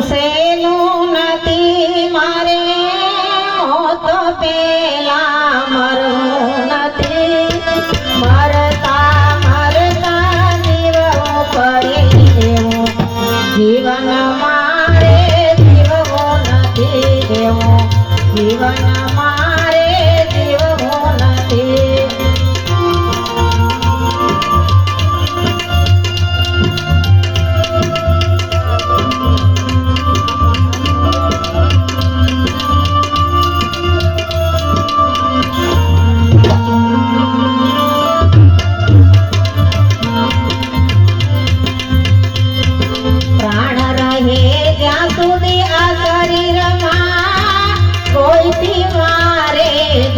સેલું નથી મારે તો પેલા મરવું નથી મરતા મરતા જીવવું પડે જીવન મારે જીવો નથી દેવું. જીવન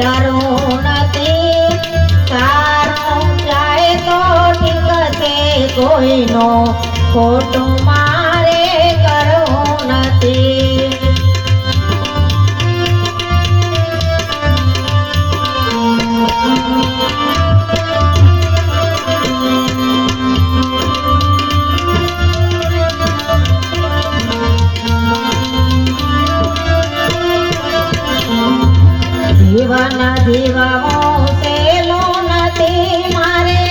ડરવું નથી સારું જાય તો છે કોઈનો ખોટું મારે કરવું નથી. જીવન જીવવું સહેલું નથી મારે.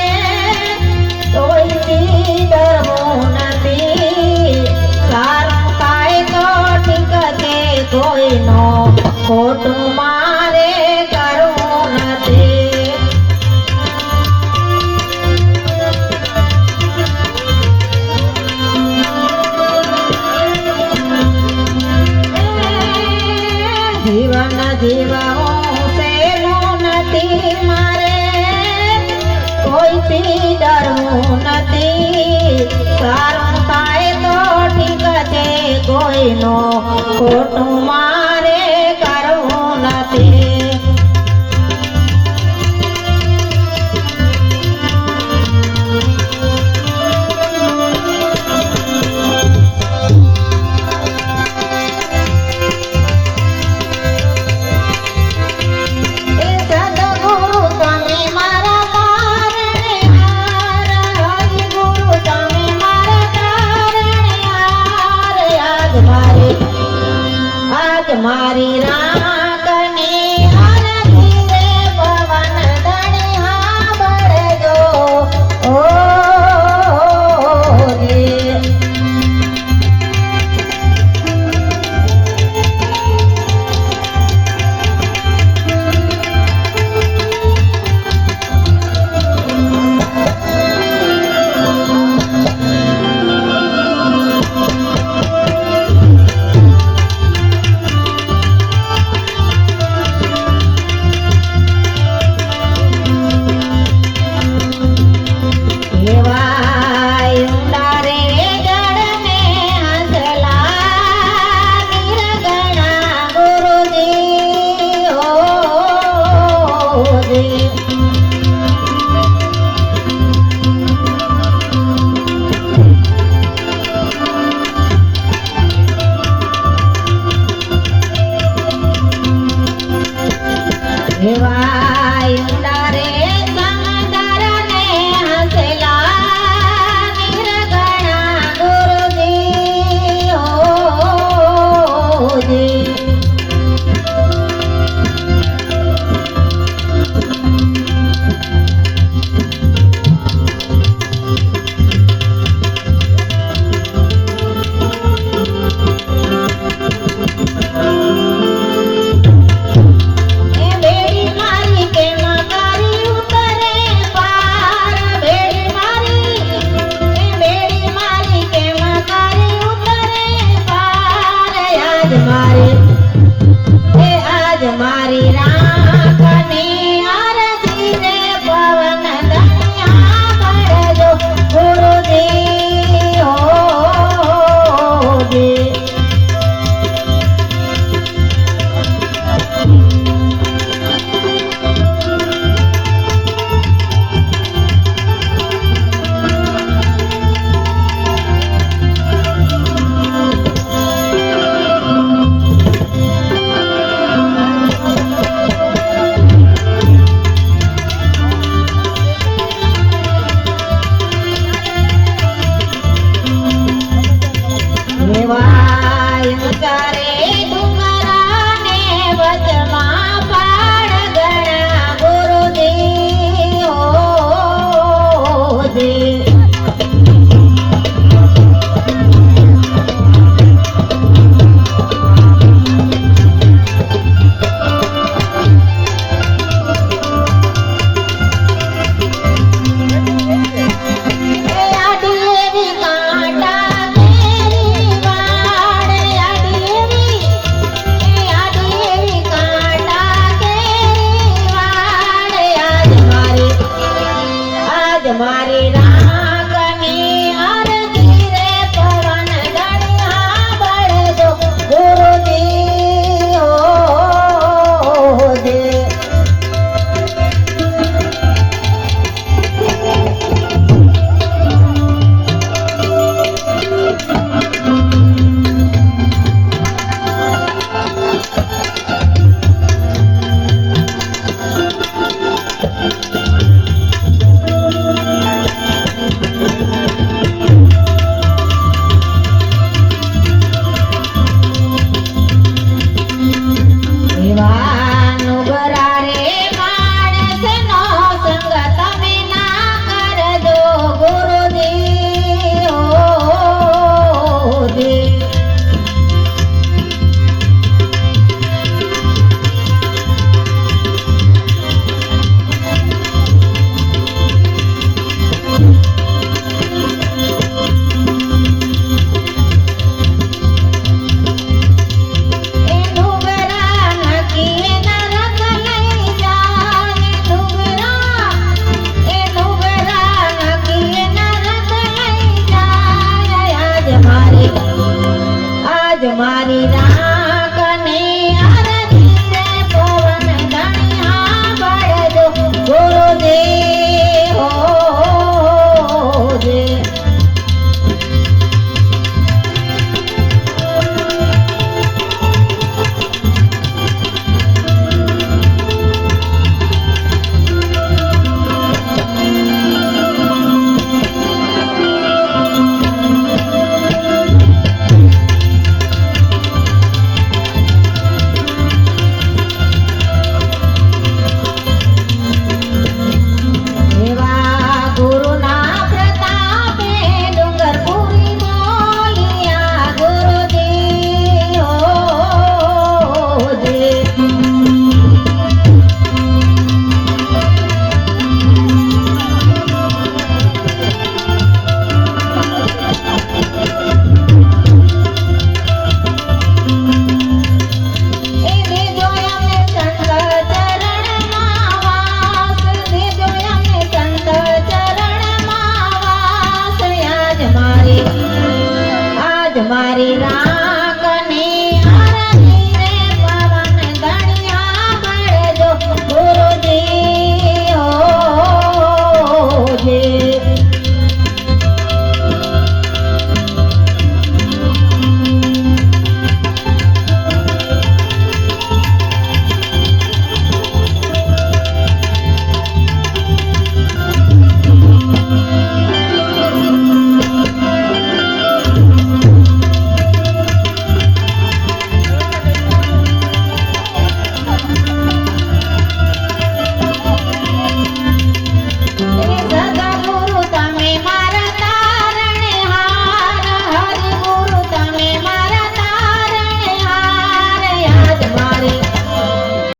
કોઈથી ડરવું નથી. સારું થાય તો ઠીક છે મારે કરવું નથી. જીવન જીવવું કોઈથી ડરવું નથી. સારું થાય તો ઠીક છે કોઈનો ખોટું મારે આજ મારી